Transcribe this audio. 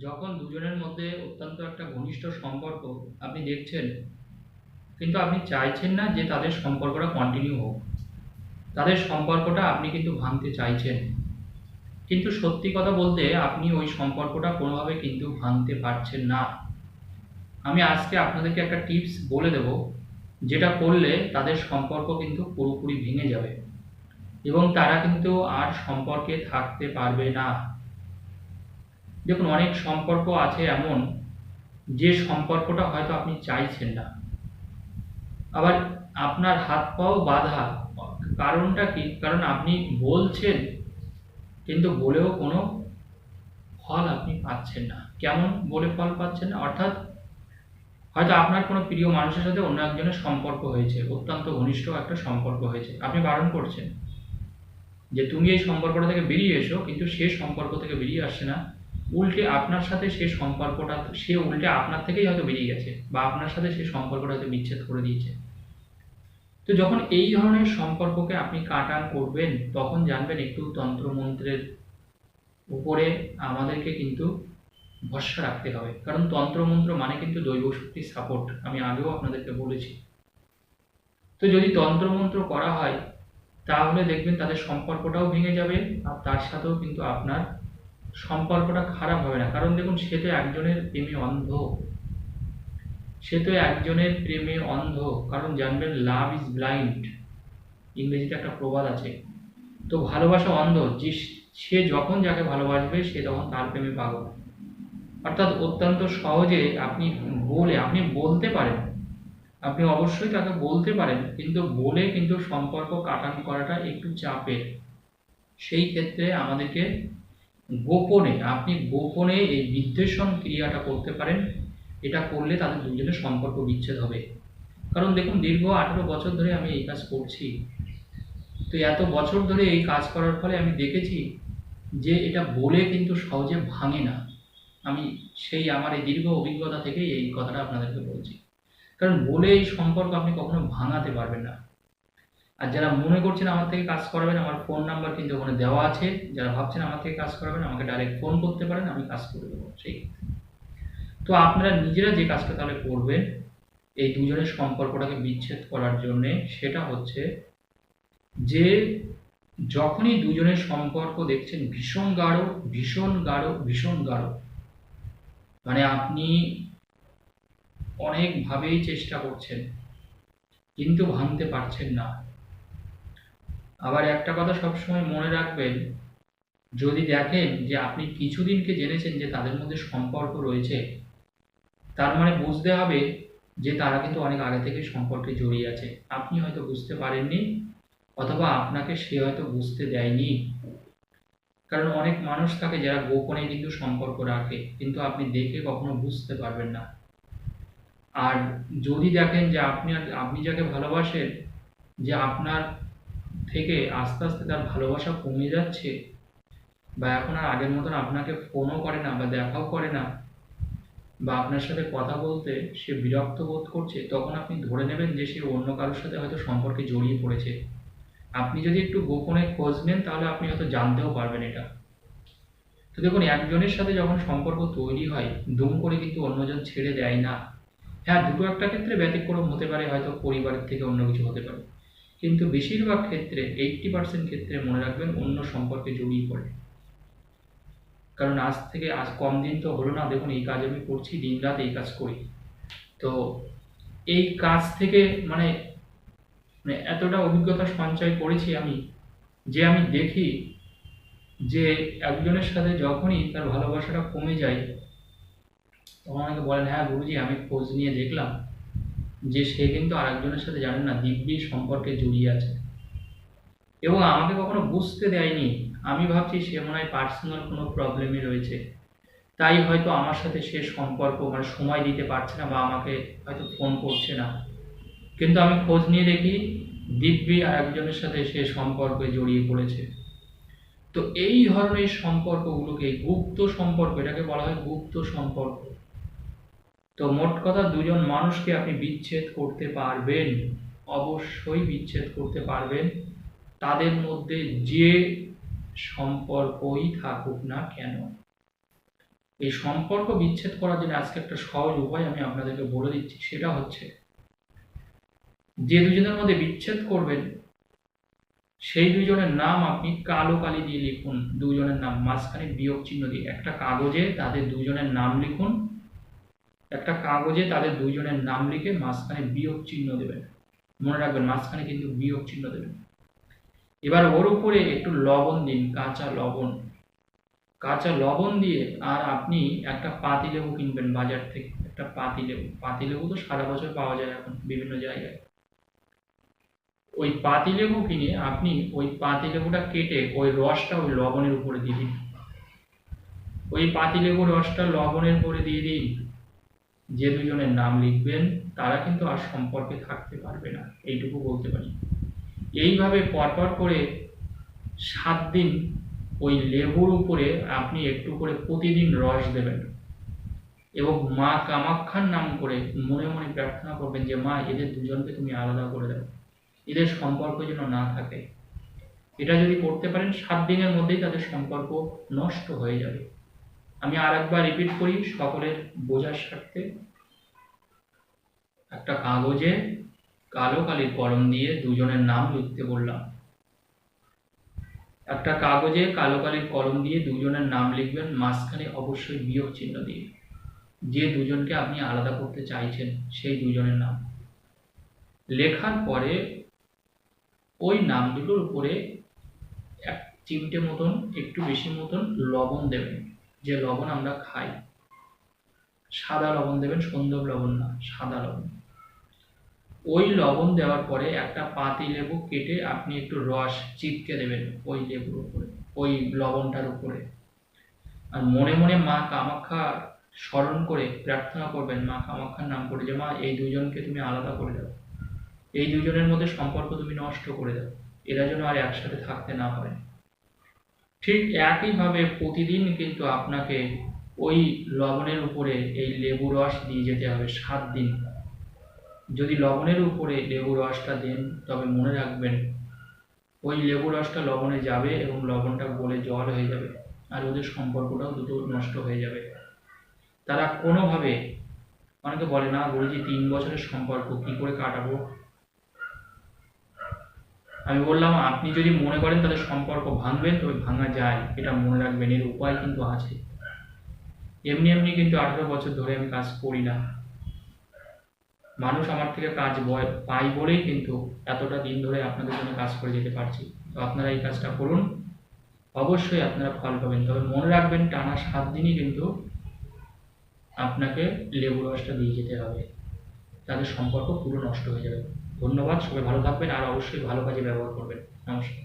যখন দুজনের মধ্যে অত্যন্ত একটা ঘনিষ্ঠ সম্পর্ক আপনি দেখছেন, কিন্তু আপনি চাইছেন না যে তাদের সম্পর্কটা কন্টিনিউ হোক। তাদের সম্পর্কটা আপনি কিন্তু ভাঙতে চাইছেন। কিন্তু সত্যি কথা বলতে আপনি ওই সম্পর্কটা কোনোভাবে কিন্তু ভাঙতে পারছেন না। আমি আজকে আপনাদেরকে একটা টিপস বলে দেব, যেটা করলে তাদের সম্পর্ক কিন্তু পুরোপুরি ভেঙে যাবে এবং তারা কিন্তু আর সম্পর্কে থাকতে পারবে না। দেখুন, অনেক সম্পর্ক আছে এমন, যে সম্পর্কটা হয়তো আপনি চাইছেন না। আবার আপনার হাত পাও বাধা, কারণটা কি? কারণ আপনি বলছেন, কিন্তু বলেও কোনো ফল আপনি পাচ্ছেন না। কেমন বলে ফল পাচ্ছেন না? অর্থাৎ, হয়তো আপনার কোনো প্রিয় মানুষের সাথে অন্য একজনের সম্পর্ক হয়েছে, অত্যন্ত ঘনিষ্ঠ একটা সম্পর্ক হয়েছে। আপনি বারণ করছেন যে, তুমি এই সম্পর্কটা থেকে বেরিয়ে এসো, কিন্তু সে সম্পর্ক থেকে বেরিয়ে আসছে না। উল্টে আপনার সাথে সে সম্পর্কটা, সে উল্টে আপনার থেকেই হয়তো বেরিয়ে গেছে বা আপনার সাথে সে সম্পর্কটা হয়তো বিচ্ছেদ করে দিয়েছে। তো যখন এই ধরনের সম্পর্ককে আপনি কাটান করবেন, তখন জানবেন একটু তন্ত্রমন্ত্রের উপরে আমাদেরকে কিন্তু ভরসা রাখতে হবে। কারণ তন্ত্রমন্ত্র মানে কিন্তু দৈব শক্তির সাপোর্ট আমি আগেও আপনাদেরকে বলেছি। তো যদি তন্ত্রমন্ত্র করা হয়, তাহলে দেখবেন তাদের সম্পর্কটাও ভেঙে যাবে আর তার সাথেও কিন্তু আপনার সম্পর্কটা খারাপ হবে না। কারণ দেখুন, সে তো একজনের প্রেমে অন্ধ। সে তো একজনের প্রেমে অন্ধ। কারণ জানবেন লাভ ইজ ব্লাইন্ড ইংরেজিতে একটা প্রবাদ আছে। তো ভালোবাসা অন্ধ। যে সে যখন যাকে ভালোবাসবে, সে তখন তার প্রেমে পাগল। অর্থাৎ অত্যন্ত সহজে আপনি বলে, আপনি বলতে পারেন। আপনি অবশ্যই তাকে বলতে পারেন, কিন্তু বলে কিন্তু সম্পর্ক কাটান করাটা একটু চাপের। সেই ক্ষেত্রে আমাদেরকে গোপনে, আপনি গোপনে এই বিদ্বেষণ ক্রিয়াটা করতে পারেন। এটা করলে তাদের দুজনের সম্পর্ক বিচ্ছেদ হবে। কারণ দেখুন, দীর্ঘ আঠেরো বছর ধরে আমি এই কাজ করছি। তো এত বছর ধরে এই কাজ করার ফলে আমি দেখেছি যে এটা বলে কিন্তু সহজে ভাঙে না। আমি সেই আমার এই দীর্ঘ অভিজ্ঞতা থেকেই এই কথাটা আপনাদেরকে বলছি। কারণ বলে এই সম্পর্ক আপনি কখনো ভাঙাতে পারবেন না। আর যারা মনে করছেন আমার থেকে কাজ করাবেন, আমার ফোন নাম্বার কিন্তু ওখানে দেওয়া আছে। যারা ভাবছেন আমার থেকে কাজ করাবেন, আমাকে ডাইরেক্ট ফোন করতে পারেন, আমি কাজ করে দেবো সেই তো আপনারা নিজেরা যে কাজটা তাহলে করবেন, এই দুজনের সম্পর্কটাকে বিচ্ছেদ করার জন্যে সেটা হচ্ছে যে যখনই দুজনের সম্পর্ক দেখছেন ভীষণ গাঢ় ভীষণ গাঢ় ভীষণ গাঢ় মানে আপনি অনেকভাবেই চেষ্টা করছেন, কিন্তু ভাঙতে পারছেন না। আবার একটা কথা সবসময় মনে রাখবেন, যদি দেখেন যে আপনি কিছুদিনকে জেনেছেন যে তাদের মধ্যে সম্পর্ক রয়েছে, তার মানে বুঝতে হবে যে তারা কিন্তু অনেক আগে থেকে সম্পর্কে জড়িয়ে আছে। আপনি হয়তো বুঝতে পারেননি, অথবা আপনাকে সে হয়তো বুঝতে দেয়নি। কারণ অনেক মানুষ থাকে যারা গোপনে কিন্তু সম্পর্ক রাখে, কিন্তু আপনি দেখে কখনো বুঝতে পারবেন না। আর যদি দেখেন যে আপনি আপনি যাকে ভালোবাসেন, যে আপনার থেকে আস্তে আস্তে তার ভালোবাসা কমে যাচ্ছে বা এখন আর আগের মতন আপনাকে ফোনও করে না বা দেখাও করে না বা আপনার সাথে কথা বলতে সে বিরক্ত বোধ করছে, তখন আপনি ধরে নেবেন যে সে অন্য কারোর সাথে হয়তো সম্পর্কে জড়িয়ে পড়েছে। আপনি যদি একটু গোপনে খোঁজ নেন, তাহলে আপনি হয়তো জানতেও পারবেন এটা। তো দেখুন, একজনের সাথে যখন সম্পর্ক তৈরি হয়, দুম করে কিন্তু অন্যজন ছেড়ে দেয় না। হ্যাঁ দুটো একটা ক্ষেত্রে ব্যতিক্রম হতে পারে, হয়তো পরিবারের থেকে অন্য কিছু হতে পারে। কিন্তু বেশিরভাগ ক্ষেত্রে এইটটি পার্সেন্ট ক্ষেত্রে মনে রাখবেন অন্য সম্পর্কে জড়িয়ে পড়ে। কারণ আজ থেকে আজ কম দিন তো হলো না, দেখুন এই কাজ আমি করছি, দিন রাত এই কাজ করি। তো এই কাজ থেকে মানে মানে এতটা অভিজ্ঞতা সঞ্চয় করেছি আমি, যে আমি দেখি যে একজনের সাথে যখনই তার ভালোবাসাটা কমে যায়, তখন আমাকে বলেন হ্যাঁ গুরুজি, আমি খোঁজ নিয়ে দেখলাম। যে সে কিন্তু আরেকজনের সাথে জানেন না, দিব্যি সম্পর্কে জড়িয়ে আছে। এবং আমাকে কখনো বুঝতে দেয়নি। আমি ভাবছি সে মনে হয় পার্সোনাল কোনো প্রবলেমে রয়েছে। তাই হয়তো আমার সাথে সে সম্পর্ক মানে সময় দিতে পারছে না বা আমাকে হয়তো ফোন করছে না। কিন্তু আমি খোঁজ নিয়ে দেখি দিব্যি আর একজনের সাথে সে সম্পর্কে জড়িয়ে পড়েছে। তো এই ধরনের সম্পর্কগুলোকে গুপ্ত সম্পর্ক, এটাকে বলা হয় গুপ্ত সম্পর্ক। তো মোট কথা দুজন মানুষকে আপনি বিচ্ছেদ করতে পারবেন, অবশ্যই বিচ্ছেদ করতে পারবেন। তাদের মধ্যে যে সম্পর্কই থাকুক না কেন, এই সম্পর্ক বিচ্ছেদ করার জন্য আজকে একটা সহজ উপায় আমি আপনাদেরকে বলে দিচ্ছি, সেটা হচ্ছে যে দুজনের মধ্যে বিচ্ছেদ করবেন, সেই দুজনের নাম আপনি কালো কালি দিয়ে লিখুন। দুজনের নাম, মাঝখানে বিয়োগ চিহ্ন দিয়ে একটা কাগজে তাদের দুজনের নাম লিখুন। একটা কাগজে তাদের দুজনের নাম লিখে মাঝখানে বিয়োগ চিহ্ন দেবেন। মনে রাখবেন মাঝখানে কিন্তু বিয়োগ চিহ্ন দেবেন। এবার ওর উপরে একটু লবণ দিন, কাঁচা লবণ। কাঁচা লবণ দিয়ে আর আপনি একটা পাতি লেবু কিনবেন বাজার থেকে। একটা পাতি লেবু। পাতি লেবু তো সারা বছর পাওয়া যায় এখন বিভিন্ন জায়গায়। ওই পাতি লেবু কিনে আপনি ওই পাতি লেবুটা কেটে ওই রসটা ওই লবণের উপরে দিয়ে দিন। ওই পাতি লেবুর রসটা লবণের উপরে দিয়ে দিন। যে দুজনের নাম লিখবেন, তারা কিন্তু আর সম্পর্কে থাকতে পারবে না। এইটুকু বলতে পারি। এইভাবে পরপর করে সাত দিন ওই লেবুর উপরে আপনি একটু করে প্রতিদিন রস দেবেন এবং মা কামাক্ষার নাম করে মনে মনে প্রার্থনা করবেন যে, মা, এদের দুজনকে তুমি আলাদা করে দাও। এদের সম্পর্ক যেন না থাকে। এটা যদি করতে পারেন, সাত দিনের মধ্যেই তাদের সম্পর্ক নষ্ট হয়ে যাবে। আমি আর একবার রিপিট করি, সকলের বোঝার স্বার্থে। একটা কাগজে কালো কালির কলম দিয়ে দুজনের নাম লিখতে বললাম। একটা কাগজে কালো কালির কলম দিয়ে দুজনের নাম লিখবেন, মাঝখানে অবশ্যই বিয়োগ চিহ্ন দিয়ে। যে দুজনকে আপনি আলাদা করতে চাইছেন, সেই দুজনের নাম। লেখার পরে ওই নাম দুটোর উপরে এক চিমটে মতন, একটু বেশি মতন লবণ দেবেন। যে লবণ আমরা খাই। সাদা লবণ দেবেন সন্দব লবণ না, সাদা লবণ। ওই লবণ দেওয়ার পরে একটা পাতি লেবু কেটে আপনি একটু রস চিপকে দেবেন ওই লেবুর উপরে, ওই লবণটার উপরে। আর মনে মনে মা কামাখ্যা স্মরণ করে প্রার্থনা করবেন, মা কামাখ্যার নাম করে যে, মা, এই দুজনকে তুমি আলাদা করে দাও। এই দুজনের মধ্যে সম্পর্ক তুমি নষ্ট করে দাও। এরা যেন আর একসাথে থাকতে না পারে। ঠিক একইভাবে প্রতিদিন কিন্তু আপনাকে ওই লবণের উপরে এই লেবু রস দিয়ে যেতে হবে সাত দিন। যদি লবণের উপরে লেবু রসটা দেন, তবে মনে রাখবেন ওই লেবু রসটা লবণে যাবে এবং লবণটা গলে জল হয়ে যাবে আর ওদের সম্পর্কটাও দুটো নষ্ট হয়ে যাবে। তারা কোনোভাবে, অনেকে বলে না বলছি তিন বছরের সম্পর্ক, কি করে কাটাবো? আমি বললাম, আপনি যদি মনে করেন তাদের সম্পর্ক ভাঙবেন তবে ভাঙা যায়। এটা মনে রাখবেন, এর উপায় কিন্তু আছে। এমনি এমনি কিন্তু আঠারো বছর ধরে আমি কাজ করি না। মানুষ আমার থেকে কাজ পাই বলেই কিন্তু এতটা দিন ধরে আপনাদের জন্য কাজ করে যেতে পারছি। তো আপনারা এই কাজটা করুন। অবশ্যই আপনারা ফল পাবেন। তবে মনে রাখবেন, টানা সাত দিনই কিন্তু আপনাকে লেবু রসটা দিয়ে যেতে হবে। তাদের সম্পর্ক পুরো নষ্ট হয়ে যাবে। ধন্যবাদ সবাই ভালো থাকবেন আর অবশ্যই ভালো কাজে ব্যবহার করবেন। নমস্কার।